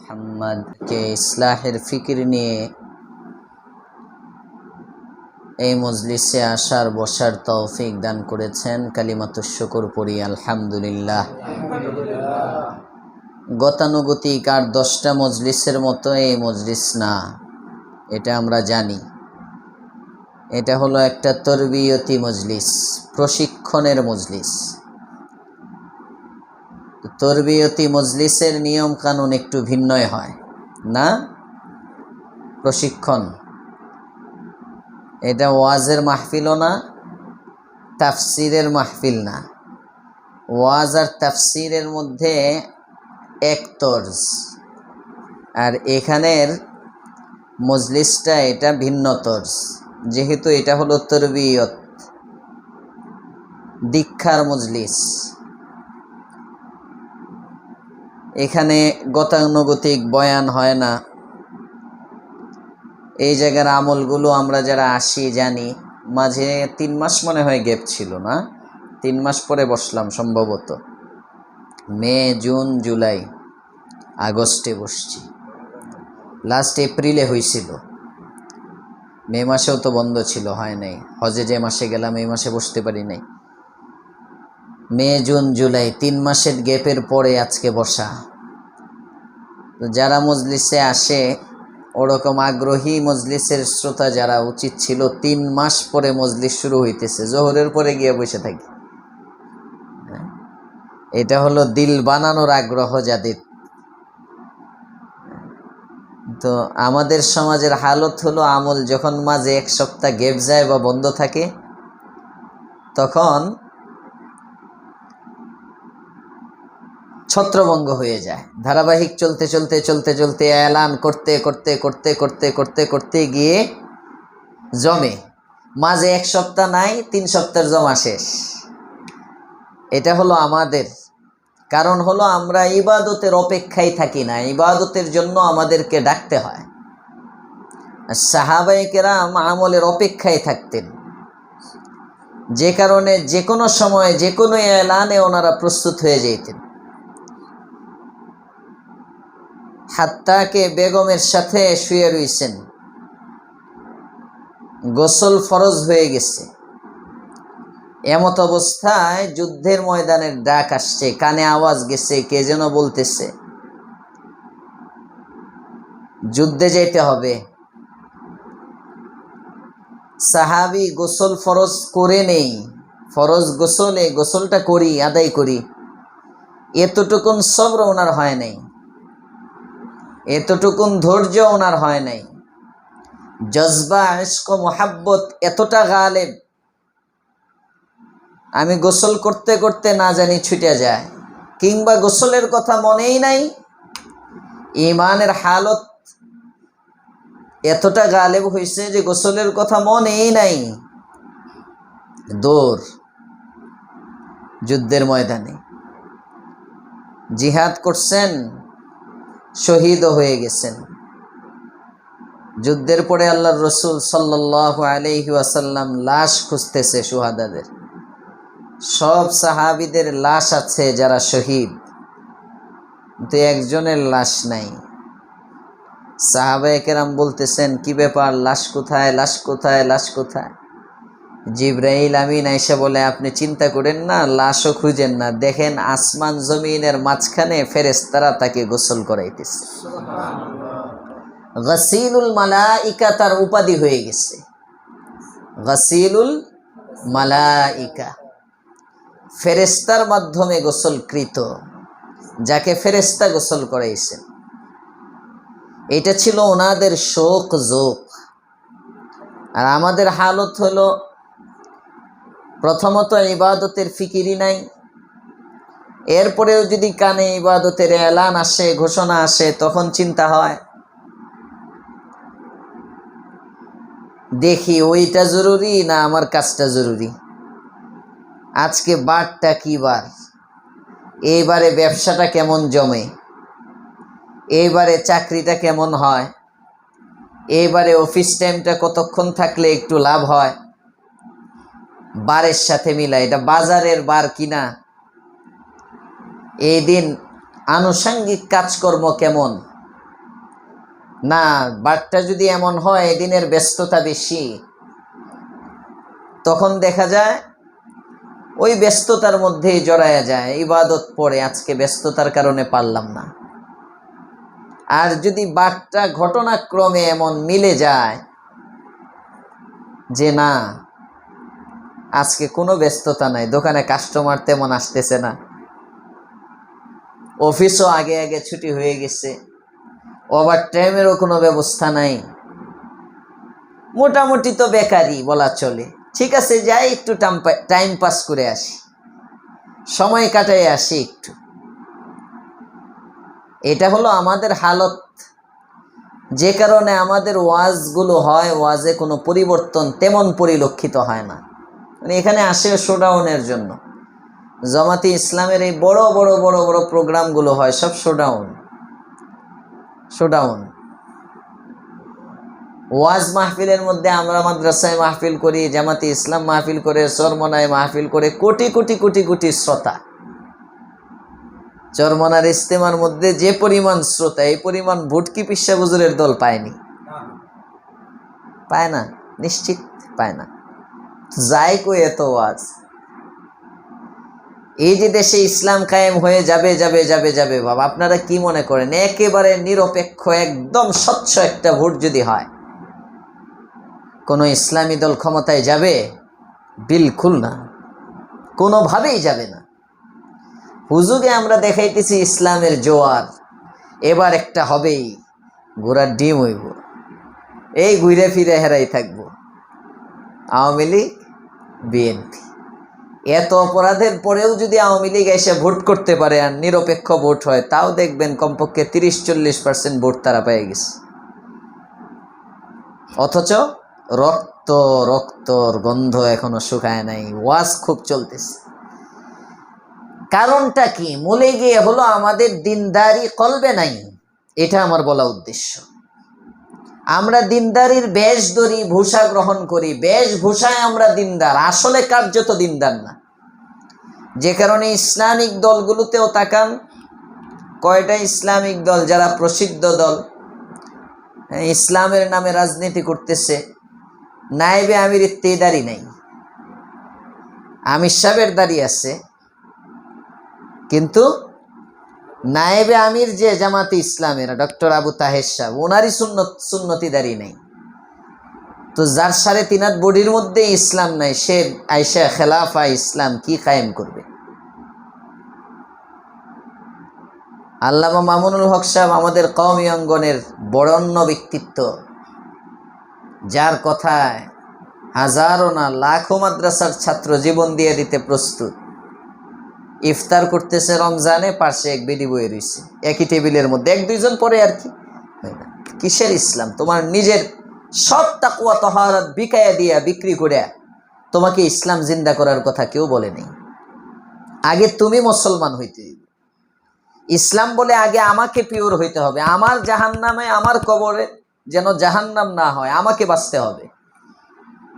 মোহাম্মদকে ইসলাহের ফিকির নিয়ে এই মজলিসে আসার, বসার তৌফিক দান করেছেন কালিমাতুর শুকুর পড়ি আলহামদুলিল্লাহ। গতানুগতিক আর দশটা মজলিসের মতো এই মজলিস না, এটা আমরা জানি। এটা হলো একটা তরবিয়তি মজলিস, প্রশিক্ষণের মজলিস। তরবিয়তি মজলিসের নিয়ম কানুন একটু ভিন্নই হয়। না? প্রশিক্ষণ। এটা ওয়াজের মাহফিলও না, তাফসিরের মাহফিল না। ওয়াজ আর তাফসিরের মধ্যে এক তর্জ। আর এখানের মজলিসটা এটা ভিন্ন তর্জ। যেহেতু এটা হলো তরবিয়ত, দীক্ষার মজলিস। এখানে গতানুগতিক বয়ান হয় না। এই জায়গার আমলগুলো আমরা যারা আসি, জানি, মাঝে তিন মাস মনে হয় গ্যাপ ছিল না? তিন মাস পরে বসলাম সম্ভবত। মে, জুন, জুলাই, আগস্টে বসছি। লাস্ট এপ্রিলে হয়েছিল মে মাসেও তো বন্ধ ছিল, হয় নাই। হজে যে মাসে গেলাম, এই মাসে বসতে পারি নাই। মে, জুন, জুলাই, তিন মাসের গ্যাপের পরে আজকে বসা। যারা মজলিসে আসে, ওরকম আগ্রহী মজলিসের শ্রোতা যারা উচিত ছিল, তিন মাস পরে মজলিস শুরু হইতেছে, জোহরের পরে গিয়ে বসে থাকি হ্যাঁ? এটা হলো দিল বানানোর আগ্রহ যাদের তো আমাদের সমাজের হালত হলো আমল যখন মাঝে এক সপ্তাহ গেপ যায় বা বন্ধ থাকে, তখন ছত্রভঙ্গ হয়ে যায়। ধারাবাহিক চলতে চলতে চলতে চলতে অ্যালান করতে করতে করতে করতে করতে করতে গিয়ে জমে। মাঝে এক সপ্তাহ নাই, তিন সপ্তাহের জমা শেষ। এটা হলো আমাদের। কারণ হলো আমরা ইবাদতের অপেক্ষায় থাকি না, ইবাদতের জন্য আমাদেরকে ডাকতে হয়। সাহাবাই কেরাম আমলের অপেক্ষায় থাকতেন। যে কারণে যে কোনো সময় যে কোনো এলানে ওনারা প্রস্তুত হয়ে যেতেন। হাত্তাকে বেগমের সাথে শুয়ে রইছেন। গোসল ফরজ হয়ে গেছে। এমত অবস্থায় যুদ্ধের ময়দানের ডাক আসছে, কানে আওয়াজ গেছে, কে যেন বলতেছে, যুদ্ধে যেতে হবে। সাহাবি গোসল ফরজ করে নেই। ফরজ গোসলে গোসলটা করি, আদায় করি। এতটুকুন সবর ওনার হয় নাই। এতটুকুন ধৈর্য ওনার হয় নাই। জজবা ইস্ক মোহাব্বত এতটা গালেব। আমি গোসল করতে করতে না জানি ছুটে যায়। কিংবা গোসলের কথা মনেই নাই। ইমানের হালত এতটা গালেব হয়েছে যে গোসলের কথা মনেই নাই। দৌড় যুদ্ধের ময়দানে। জিহাদ করছেন শহীদও হয়ে গেছেন। যুদ্ধের পরে আল্লাহ রসুল সাল্লাহ আলহি আসাল্লাম লাশ খুঁজতেছে সুহাদাদের। সব সাহাবিদের লাশ আছে যারা শহীদ, কিন্তু একজনের লাশ নাই। সাহাবায়ে কেরাম বলতেছেন, কি ব্যাপার? লাশ কোথায়? লাশ কোথায়? লাশ কোথায়? জিব্রাইল আমিন আইসা বলে, আপনি চিন্তা করেন না, লাশও খুঁজেন না। দেখেন, আসমান জমিনের মাঝখানে ফেরেস্তারা তাকে গোসল করাইতেছে। গসিলুল মালাইকা তার উপাধি হয়ে গেছে। গসিলুল মালাইকা। ফেরেস্তার মাধ্যমে গোসলকৃত, যাকে ফেরেস্তা গোসল করাইছেন। এটা ছিল ওনাদের শোক জোক আর আমাদের হালত হলো প্রথমত ইবাদতের ফিকিরি নাই। এরপরেও যদি কানে ইবাদতের এলান আসে, ঘোষণা আসে, তখন চিন্তা হয়, দেখি ওইটা জরুরি না আমার কাজটা জরুরি? আজকে বারটা কি বার? এইবারে ব্যবসাটা কেমন জমে? এইবারে চাকরিটা কেমন হয়? এইবারে অফিস টাইমটা কতক্ষণ থাকলে একটু লাভ হয়? বারের সাথে মিলা এটা বাজারের বার কিনা? এই দিন আনুষঙ্গিক কাজকর্ম কেমন? না, বারটা যদি এমন হয় দিনের ব্যস্ততা বেশি। তখন দেখা যায়, ওই ব্যস্ততার মধ্যেই জড়ায়া যায়। ইবাদত পড়ে, আজকে ব্যস্ততার কারণে পারলাম না। আর যদি বারটা ঘটনাক্রমে এমন মিলে যায় যে না আজকে কোনো ব্যস্ততা নাই। দোকানে কাস্টমার তেমন আসতেছে না। অফিসও আগে আগে ছুটি হয়ে গেছে। ওভার টাইমেরও কোনো ব্যবস্থা নাই। মোটামুটি তো বেকারই বলা চলে। ঠিক আছে, যাই একটু টাইম পাস করে আসি। সময় কাটাই আসি একটু। এটা হলো আমাদের হালত। যে কারণে আমাদের ওয়াজগুলো হয়, ওয়াজে কোনো পরিবর্তন তেমন পরিলক্ষিত হয় না। মানে এখানে আসে শোডাউনের জন্য। জামাতি ইসলামের এই বড় বড় বড় বড় প্রোগ্রামগুলো হয় সব শোডাউন শোডাউন ওয়াজ মাহফিলের মধ্যে আমরা মাদ্রাসায় মাহফিল করি জামাতি ইসলাম মাহফিল করে চরমনায় মাহফিল করে কোটি কোটি কোটি কোটি শ্রোতা। চরমনার ইস্তেমার মধ্যে যে পরিমাণ শ্রোতা এই পরিমাণ ভুটকি পিসা বুজুরের দল পায়নি। পায় না নিশ্চিত পায় না। যাই কই এত ওয়াজ। এই যে দেশে ইসলাম কায়েম হয়ে যাবে যাবে যাবে যাবে বাবা আপনারা কি মনে করেন? একেবারে নিরপেক্ষ, একদম স্বচ্ছ একটা ভোট যদি হয়, কোনো ইসলামী দল ক্ষমতায় যাবে? বিলকুল না। কোনোভাবেই যাবে না। হুজুগে আমরা দেখাইতেছি ইসলামের জোয়ার, এবার একটা হবেই ঘোড়ার ডিম হইব, এই ঘুরে ফিরে হেরাই থাকব। আওয়ামী লীগ বিএনপি। এত অপরাধের পরেও যদি আওয়ামী লীগ এসে ভোট করতে পারে আর নিরপেক্ষ ভোট হয়, তাও দেখবেন কমপক্ষে তিরিশ চল্লিশ পার্সেন্ট ভোট তারা পেয়ে গেছে। অথচ রক্ত, রক্তর গন্ধ এখনও শুকায় নাই, ওয়াজ খুব চলতেছে। কারণটা কি? মূলে গিয়ে হলো আমাদের দিনদারি কলবে নাই, এটা আমার বলা উদ্দেশ্য। আমরা দিনদারির বেশ ধরি ভূষা গ্রহণ করি বেশ ভূষায় আমরা দিনদার। আসলে কার্যত দিনদার না। যে কারণে ইসলামিক দলগুলোতেও তাকান কয়টা ইসলামিক দল যারা প্রসিদ্ধ দল হ্যাঁ, ইসলামের নামে রাজনীতি করতেছে নাইবে আমির দাঁড়ি নাই। আমির সাহেবের দাড়ি আছে কিন্তু নায়েবে আমির যে জামাতে ইসলামের ডক্টর আবু তাহের সাহেব, ওনারই সুন্নত সুন্নতি দাঁড়িয়ে নেই। তো যার সাড়ে তিন হাত বডির মধ্যে ইসলাম নাই, সে আইসা খেলাফা ইসলাম কি কায়েম করবে? আল্লামা মামুনুল হক সাহেব আমাদের কওমি অঙ্গনের বরণ্য ব্যক্তিত্ব, যার কথায় হাজারো না লাখো মাদ্রাসার ছাত্র জীবন দিয়ে দিতে প্রস্তুত। ইফতার করতেছে রমজানে, পাশে এক বেডি বয়ে রয়েছে। একই টেবিলের মধ্যে এক দুইজন পরে আর কি। কিসের ইসলাম? তোমার নিজের সব তাকুয়া তহারাত বিকায়া দিয়া বিক্রি করে তোমাকে ইসলাম জিন্দা করার কথা কেউ বলে নেই। আগে তুমি মুসলমান হইতে ইসলাম বলে আগে আমাকে পিওর হইতে হবে। আমার জাহান্নামে, আমার কবরে যেন জাহান্নাম না হয়, আমাকে বাঁচতে হবে।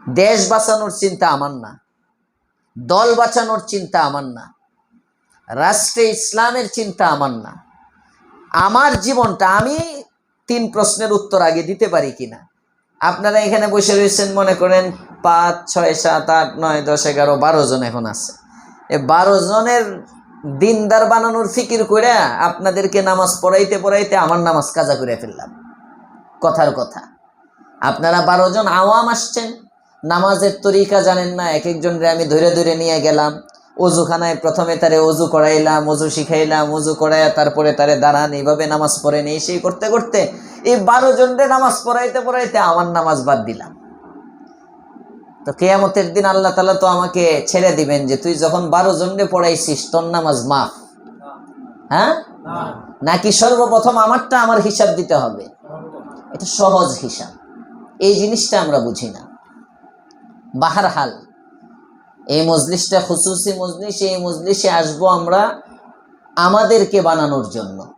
দেশ বাঁচানোর চিন্তা আমার না। দল বাঁচানোর চিন্তা আমার না। রাষ্ট্রে ইসলামের চিন্তা আমার না। আমার জীবনটা আমি তিন প্রশ্নের উত্তর আগে দিতে পারি কিনা। আপনারা এখানে বসে রয়েছেন, মনে করেন পাঁচ, ছয়, সাত, আট, নয়, দশ, এগারো, বারো জন এখন আছে। এ বারো জনের দিনদার বানানোর ফিকির করে আপনাদেরকে নামাজ পড়াইতে পড়াইতে আমার নামাজ কাজা করে ফেললাম। কথার কথা। আপনারা বারো জন আওয়াম আসছেন। নামাজের তরিকা জানেন না এক একজনরে আমি ধরে ধরে নিয়ে গেলাম। অজুখানায় প্রথমে তারে অজু করাইলাম অজু শিখাইলাম অজু করাইয়া তারপরে তারে দাঁড়ান, এইভাবে নামাজ পড়েন এই সেই করতে করতে এই বারো জনরে নামাজ পড়াইতে পড়াইতে আমার নামাজ বাদ দিলাম। তো কেয়ামতের দিন আল্লাহ তালা তো আমাকে ছেড়ে দিবেন যে তুই যখন বারো জনরে পড়াইছিস, তোর নামাজ মাফ। হ্যাঁ? নাকি সর্বপ্রথম আমারটা আমার হিসাব দিতে হবে? এটা সহজ হিসাব। এই জিনিসটা আমরা বুঝি না। বাহার হাল এই মজলিসটা, খুসুসি মজলিস, এই মজলিসে আসব আমরা আমাদেরকে বানানোর জন্য।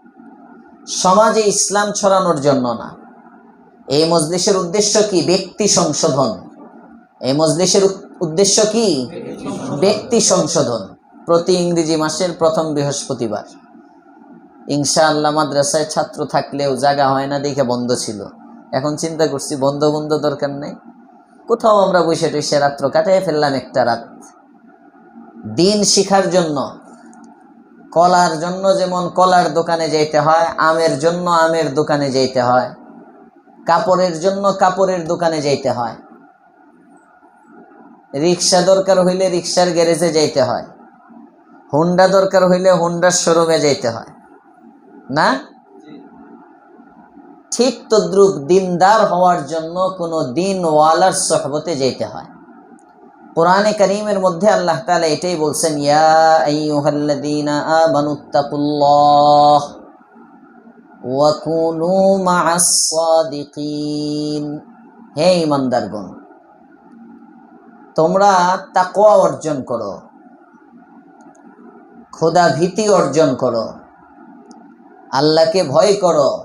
সমাজে ইসলাম ছড়ানোর জন্য না। এই মজলিসের উদ্দেশ্য কি? ব্যক্তি সংশোধন। এই মজলিসের উদ্দেশ্য কি? ব্যক্তি সংশোধন। প্রতি ইংরেজি মাসের প্রথম বৃহস্পতিবার। ইনশাআল্লাহ মাদ্রাসায় ছাত্র থাকলেও জায়গা হয় না, দেখে বন্ধ ছিল। এখন চিন্তা করছি বন্ধ বন্ধ দরকার নেই। কোথাও আমরা বসে টসে রাত্র কাটাই ফেললাম একটা রাত। দিন শিখার জন্য, কলার জন্য যেমন কলার দোকানে যাইতে হয়, আমের জন্য আমের দোকানে যাইতে হয়, কাপড়ের জন্য কাপড়ের দোকানে যাইতে হয়। রিক্সা দরকার হইলে রিক্সার গ্যারেজে যাইতে হয়। হুন্ডা দরকার হইলে হুন্ডার শোরুমে যাইতে হয়। না? ঠিক তদ্রুপ দিনদার হওয়ার জন্য কোনো দিনওয়ালার সহবতে যেতে হয়। কোরআনে করিমের মধ্যে আল্লাহ তাআলা এটাই বলছেন হে ইমানদারগণ তোমরা তাকোয়া অর্জন করো খোদা ভীতি অর্জন করো, আল্লাহকে ভয় করো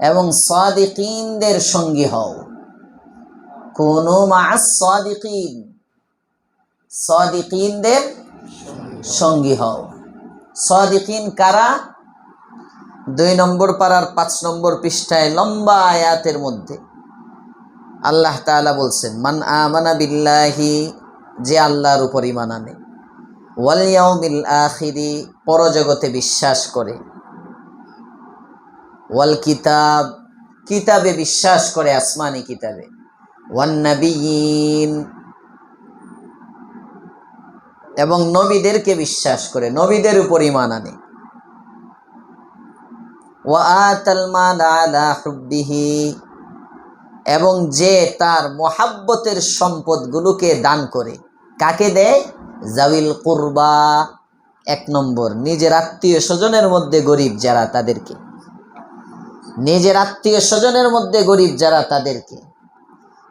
এবং সাদিকিনদের সঙ্গী হও। কুনু মা'আস সাদিকিন। সাদিকিনদের সঙ্গী হও। সাদিকিন কারা? দুই নম্বর পাড়ার পাঁচ নম্বর পৃষ্ঠায় লম্বা আয়াতের মধ্যে। আল্লাহ তাআলা বলছেন, মান আমানা বিল্লাহি, যে আল্লাহর উপর ইমান আনে। ওয়াল ইয়াউমিল আখিরি, পরজগতে বিশ্বাস করে। ওয়াল কিতাব, কিতাবে বিশ্বাস করে, আসমানি কিতাবে। ওয়ান নাবিয়িন এবং নবীদেরকে বিশ্বাস করে, নবীদের উপর ইমান আনে। হুব্বিহি, এবং যে তার মোহাব্বতের সম্পদগুলোকে দান করে। কাকে দেয়? জাবিল কুরবা। এক নম্বর নিজের আত্মীয় স্বজনের মধ্যে গরিব যারা তাদেরকে। নিজের আত্মীয় স্বজনের মধ্যে গরিব যারা তাদেরকে।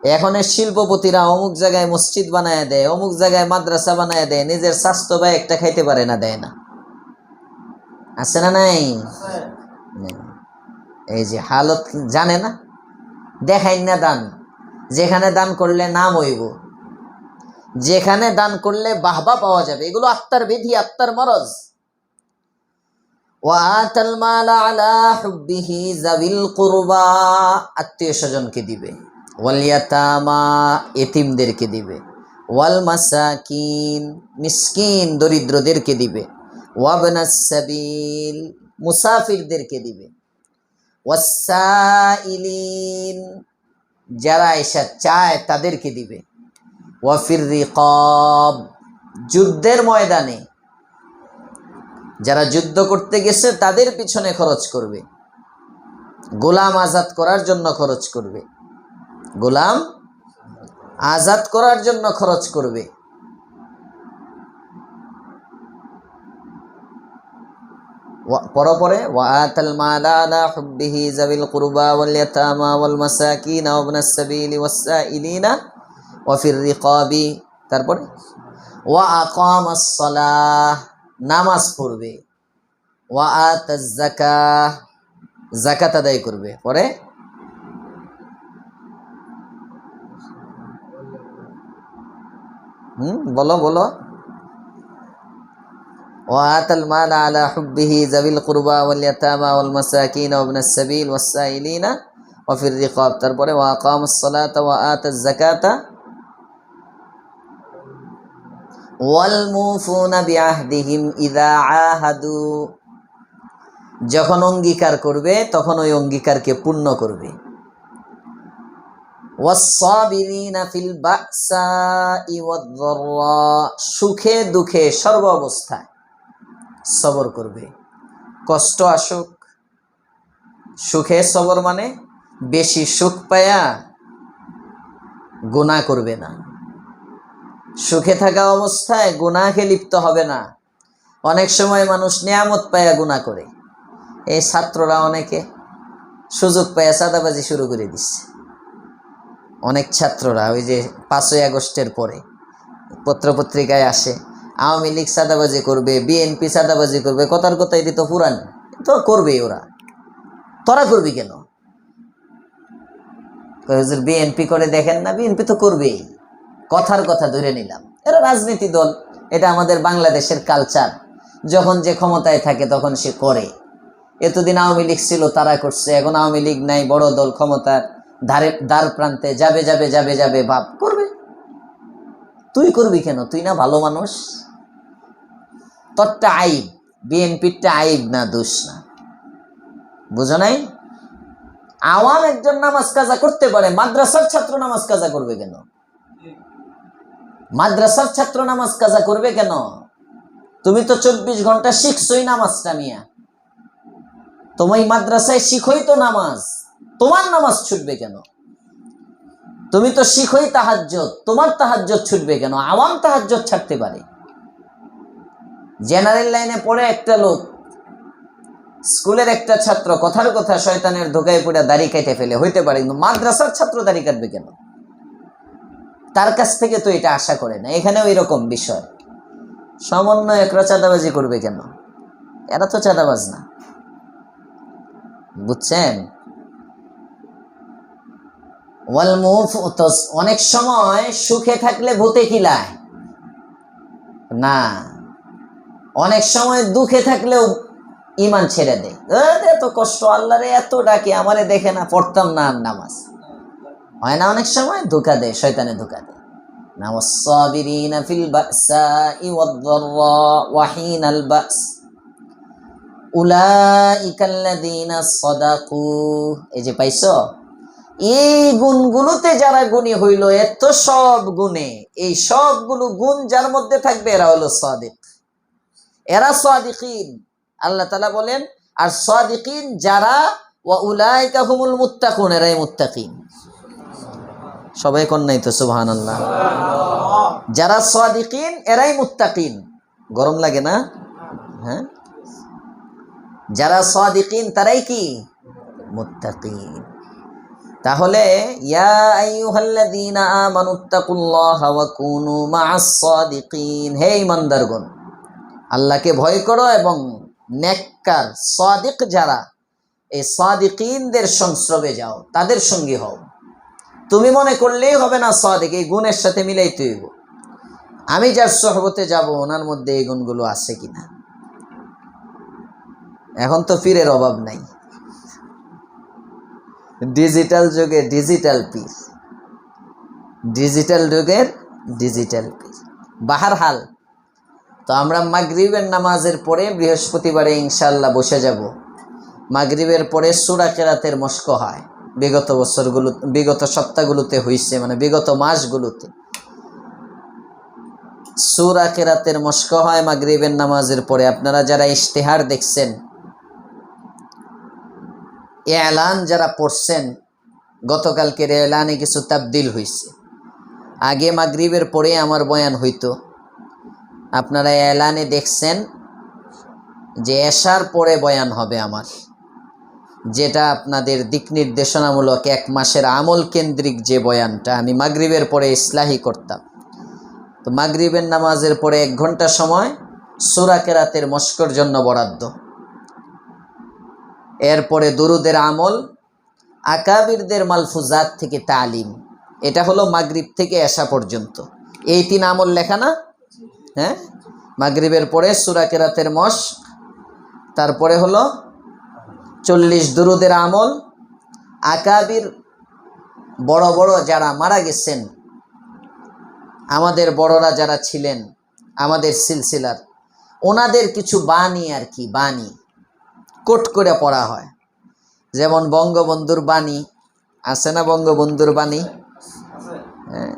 এখনের শিল্পপতিরা অমুক জায়গায় মসজিদ বানায় দেয় অমুক জায়গায় মাদ্রাসা বানায় দেয় নিজের স্বাস্থ্য ব্যয় একটা খাইতে পারে না দেয় না। আছে না নাই? এই যে হালত জানে না? দেখাই না দান। যেখানে দান করলে নাম হইব। যেখানে দান করলে বাহবা পাওয়া যাবে। এগুলো আত্মার বিধি, আত্মার মরজ। আত্মীয় স্বজনকে দিবে। ওয়াল ইয়াতামা এতিমদেরকে দিবে। ওয়াল মাসাকিন মিসকিন দরিদ্রদেরকে দিবে। ওয়াবনাস সাবিল মুসাফিরদেরকে দিবে। ওয়াসাইলিন যারা এসা চায় তাদেরকে দিবে। ওয়াফির রিকব। যুদ্ধের ময়দানে যারা যুদ্ধ করতে গেছে, তাদের পিছনে খরচ করবে। গোলাম আজাদ করার জন্য খরচ করবে। গোলাম আজাদ করার জন্য খরচ করবে। পরপরে ওয়াতাল মালা আলা হুব্বিহি যাবিল কুরবা ওয়াল ইয়াতামা সাবিলি ওয়া ফির রিকাবি তারপরে ওয়া আকামাস সালাহ নামাজ পড়বে ওয়া আতাজ যাকাহ যাকাত আদায় করবে পরে হুম বলো বলো وآتى المال على حبه ذوي القربى واليتامى والمساكين وابن السبيل والسائلين وفي الرقاب তারপরে وأقام الصلاة وآتى الزكاة ইদা আহাদু। যখন অঙ্গীকার করবে, তখন ওই অঙ্গীকারকে পূর্ণ করবে। সুখে দুঃখে সর্ব অবস্থায় সবর করবে। কষ্ট আসুক। সুখে সবর মানে বেশি সুখ পায়া গুণা করবে না। সুখে থাকা অবস্থায় গুনাহে লিপ্ত হবে না। অনেক সময় মানুষ নিয়ামত পায়া গুণা করে। এই ছাত্ররা অনেকে সুযোগ পায়া চাঁদাবাজি শুরু করে দিচ্ছে অনেক ছাত্ররা ওই যে পাঁচই আগস্টের পরে পত্রপত্রিকায় আসে, আওয়ামী লীগ চাঁদাবাজি করবে, বিএনপি চাঁদাবাজি করবে, কথার কথা এটি তো পুরান তো করবেই ওরা। তোরা করবি কেন? বিএনপি করে দেখেন না, বিএনপি তো করবেই। কথার কথা ধরে নিলাম। এরা রাজনীতি দল, এটা আমাদের বাংলাদেশের কালচার যখন যে ক্ষমতায় থাকে, তখন সে করে। এতদিন আওয়ামী লীগ ছিল, তারা করছে। এখন আওয়ামী লীগ নাই, বড় দল ক্ষমতার ধারে, দ্বার প্রান্তে যাবে যাবে যাবে যাবে, ভাব করবে। তুই করবি কেন? তুই না ভালো মানুষ? তোরটা আইব, বিএনপিরটা আইব না, দোষ না। বুঝো নাই? আওয়াম একজন নামাজ কাজা করতে পারে, মাদ্রাসার ছাত্র নামাজ কাজা করবে কেন? মাদ্রাসার ছাত্র নামাজ কাজা করবে কেন? তুমি তো চব্বিশ ঘণ্টা শিখছই নামাজটা মিয়া তোমার মাদ্রাসায় শিখই তো নামাজ। তোমার নামাজ ছুটবে কেন? তুমি তো শিখই তাহাজ্জত তোমার তাহাজ্জত ছুটবে কেন? আওয়াম তাহাজ্জত ছাড়তে পারে। জেনারেল লাইনে পড়ে একটা লোক, স্কুলের একটা ছাত্র, কথার কথা শয়তানের ধোকায় পড়ে দাড়ি কেটে ফেলে। হইতে পারে, কিন্তু মাদ্রাসার ছাত্র দাড়ি কাটবে কেন? তার কাছ থেকে তো এটা আশা করে না। এখানেও এরকম বিষয়। সমন্বয় একরা চাঁদাবাজি করবে কেন? এরা তো চাঁদাবাজ না। বুঝছেন? ওয়াল মুফ অনেক সময় সুখে থাকলে ভূতে কিলায় না। অনেক সময় দুঃখে থাকলেও ইমান ছেড়ে দেয়। এত কষ্ট, আল্লাহরে এত ডাকে, আমারে দেখে না, পড়তাম না নামাজ। হয় না অনেক সময় ধোকা দেয় শয়তানে ধোকা দেয় না والصابرين في البأساء والضراء وحين البأس أولئك الذين صدقوا এই যে পাইছো এই গুণগুলোতে যারা গুণী হইল এত সব গুণে এই সবগুলো গুণ যার মধ্যে থাকবে এরা হলো সাদিক এরা সাদিকিন আল্লাহ তালা বলেন আর সাদিকিন যারা ওয়া উলাইকা হুমুল মুত্তাকুন এরাই মুত্তাকিন সবাই কোন নাই তো সুবহান আল্লাহ যারা সাদিকিন, এরাই মুত্তাকিন। গরম লাগে না? হ্যাঁ? যারা সাদিকিন, তারাই কি? মুত্তাকিন। তাহলে, ইয়া কুনু হে ঈমানদারগণ, আল্লাহকে ভয় করো এবং নেককার, সাদিক যারা, এই সাদিকিনদের সংস্রবে যাও, তাদের সঙ্গী হও। তুমি মনে করলেই হবে না সাদিক, এই গুণের সাথে মিলাই তুই আমি যার সহবতে যাব, ওনার মধ্যে এই গুণগুলো আছে কিনা? এখন তো পীরের অভাব নাই। ডিজিটাল যুগে ডিজিটাল পীর। ডিজিটাল যুগের ডিজিটাল পীর। বাহার হাল তো আমরা মাগরিবের নামাজের পরে বৃহস্পতিবারে ইনশাল্লাহ বসে যাব। মাগরিবের পরে সুরা কেরাতের মস্ক হয়। বিগত বছরগুলো, বিগত সপ্তাহগুলোতে হইছে মানে বিগত মাসগুলোতে। সুরা কেরাতের মস্ক হয় মাগরিবের নামাজের পরে। আপনারা যারা ইশতেহার দেখছেন, এলান যারা পড়ছেন গতকালকের এলানে কিছু তাবদিল হয়েছে আগে মাগরিবের পরে আমার বয়ান হইতো, আপনারা এলানে দেখছেন যে এশার পরে বয়ান হবে আমার। যেটা আপনাদের দিক নির্দেশনামূলক এক মাসের আমল কেন্দ্রিক যে বয়ানটা আমি মাগরিবের পরে ইসলাহি করতাম। তো মাগরিবের নামাজের পরে এক ঘণ্টা সময় সুরা কেরাতের মস্কর জন্য বরাদ্দ। এরপরে দুরুদের আমল, আকাবিরদের মালফুজাত থেকে তালিম। এটা হলো মাগরিব থেকে আসা পর্যন্ত। এই তিন আমল লেখা না? হ্যাঁ? মাগরিবের পরে সুরা কেরাতের মশ তারপরে হলো চল্লিশ দুরুদের আমল। আকাবির বড় বড় যারা মারা গেছেন, আমাদের বড়রা যারা ছিলেন, আমাদের সিলসিলার, ওনাদের কিছু বাণী আর কি, বাণী কোট করে পড়া হয়। যেমন বঙ্গবন্ধুর বাণী, আছে না বঙ্গবন্ধুর বাণী? হ্যাঁ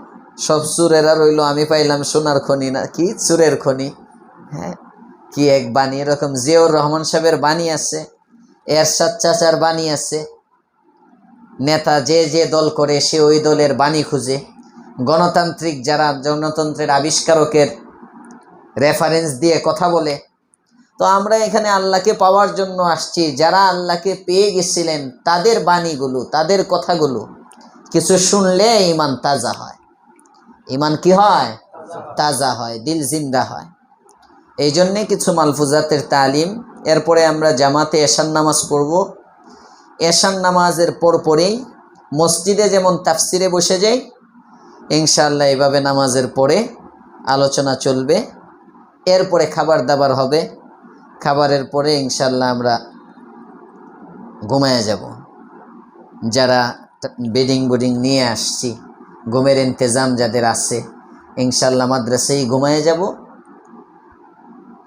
সব সুরেরা রইল, আমি পাইলাম সোনার খনি না, কি চুরের খনি? হ্যাঁ কি এক বাণী? এরকম জিয়াউর রহমান সাহেবের বাণী আছে। এরশাদ চাচার বাণী আছে। নেতা যে যে দল করে, সে ওই দলের বাণী খুঁজে। গণতান্ত্রিক যারা গণতন্ত্রের আবিষ্কারকের রেফারেন্স দিয়ে কথা বলে। তো আমরা এখানে আল্লাহকে পাওয়ার জন্য আসছি। যারা আল্লাহকে পেয়ে গেছিলেন, তাদের বাণীগুলো, তাদের কথাগুলো কিছু শুনলে ইমান তাজা হয়। ইমান কি হয়? তাজা হয়, দিল জিন্দা হয়। এই জন্যে কিছু মালফুজাতের তালিম এরপরে আমরা জামাতে এশান নামাজ পড়ব। এশান নামাজের পরপরেই মসজিদে যেমন তাফসিরে বসে যাই, ইনশাআল্লাহ এভাবে নামাজের পরে আলোচনা চলবে। এরপরে খাবার দাবার হবে। খাবারের পরে ইনশাল্লাহ আমরা ঘুমায় যাব। যারা বেডিং বোডিং নিয়ে আসছি, ঘুমের ইন্তজাম যাদের আছে ইনশাল্লাহ মাদ্রাসেই ঘুমায় যাব।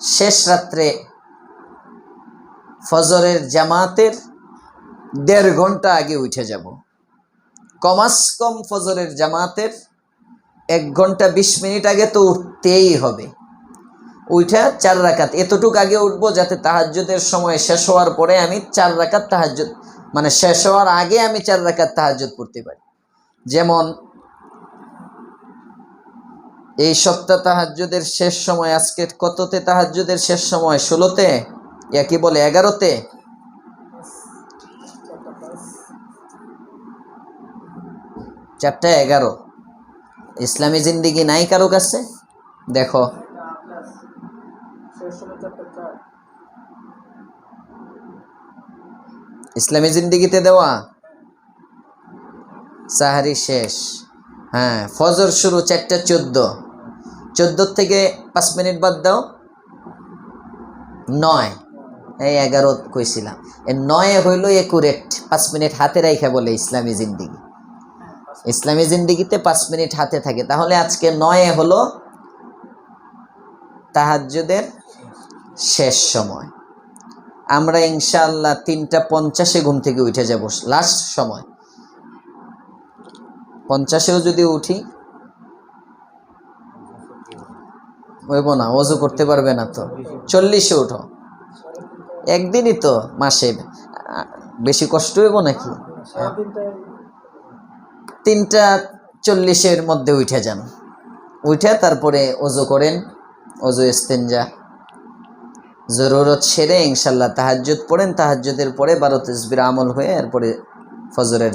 শেষ রাত্রে ফজরের জামাতের দেড় ঘণ্টা আগে উঠে যাব। কমাস কম ফজরের জামাতের এক ঘণ্টা বিশ মিনিট আগে তো উঠতেই হবে। উঠা চার রাকাত। এতটুক আগে উঠবো যাতে তাহাজ্জুদের সময় শেষ হওয়ার পরে আমি চার রাকাত তাহাজ্জুদ মানে শেষ হওয়ার আগে আমি চার রাকাত তাহাজ্জুদ পড়তে পারি। যেমন, এই সপ্তাহ তাহাজ্জুদের শেষ সময় আজকে কততে তাহাজ্জুদের শেষ সময়? ষোলোতে? ইয়া কি বলে, এগারোতে? চারটা এগারো। ইসলামী জিন্দিগি নাই কারও কাছে? দেখো। ইসলামী জিন্দিগিতে দেওয়া? সাহারি শেষ। হ্যাঁ ফজর শুরু, চারটা চোদ্দ। চোদ্দ থেকে পাঁচ মিনিট বাদ দাও। নয়। এগারো কইছিলাম। এ নয় হইল একুরেট পাঁচ মিনিট হাতে রাইখা বলে ইসলামী জিন্দিগি। ইসলামী জিন্দিগিতে পাঁচ মিনিট হাতে থাকে। তাহলে আজকে নয় হলো তাহাজ্জুদের শেষ সময়। আমরা ইনশাআল্লাহ তিনটা পঞ্চাশে ঘুম থেকে উঠে যাব লাস্ট সময়। পঞ্চাশেও যদি উঠি, হইব না, অজু করতে পারবে না তো। চল্লিশে উঠো। একদিনই তো মাসে। বেশি কষ্ট হইব নাকি? তিনটা চল্লিশের মধ্যে উঠে যান। উঠে তারপরে অজু করেন অজু ইস্তেঞ্জা জরুরত সেরে ইনশাল্লাহ তাহাজ্জুদ পড়েন, তাহাজ্জুদের পরে বারো তসবির আমল হয়ে এরপরে ফজরের